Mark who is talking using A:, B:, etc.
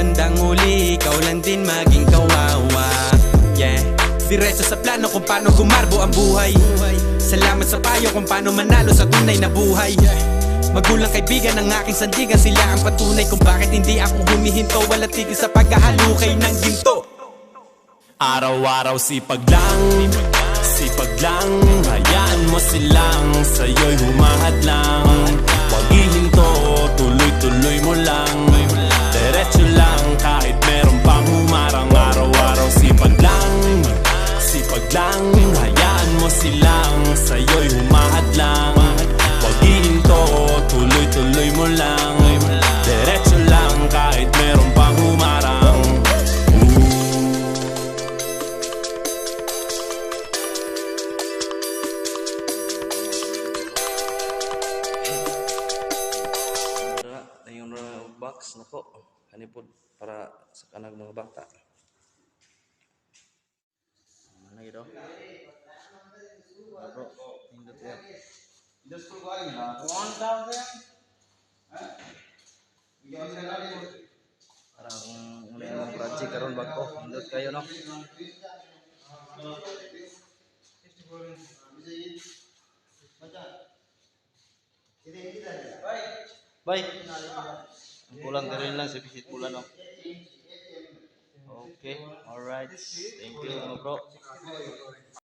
A: bandang huli Ikaw lang din maging kawawa. Yeah. Diretso sa plano kung paano gumarbo ang buhay. Salamat sa payo kung paano manalo sa tunay na buhay. Magulang kaibigan ng aking sandigan Sila ang patunay kung bakit hindi ako humihinto. Wala tigil sa pagkahalukay ng ginto.
B: Araw-araw sipag lang Sipag lang Hayaan mo silang Sa'yo'y humahat Sa'yo'y humahad lang Huwag ihinto Tuloy-tuloy mo lang Diretso lang Kahit meron pang humarang
C: ayun ra box nako. Kanipod para sa kanag mga bata. Mana ito? Para kung muna yung project karon bago, indot kayo no. Bye. Ang kulang ka rin lang sa visit pula no. Okay, alright. Thank you mga bro.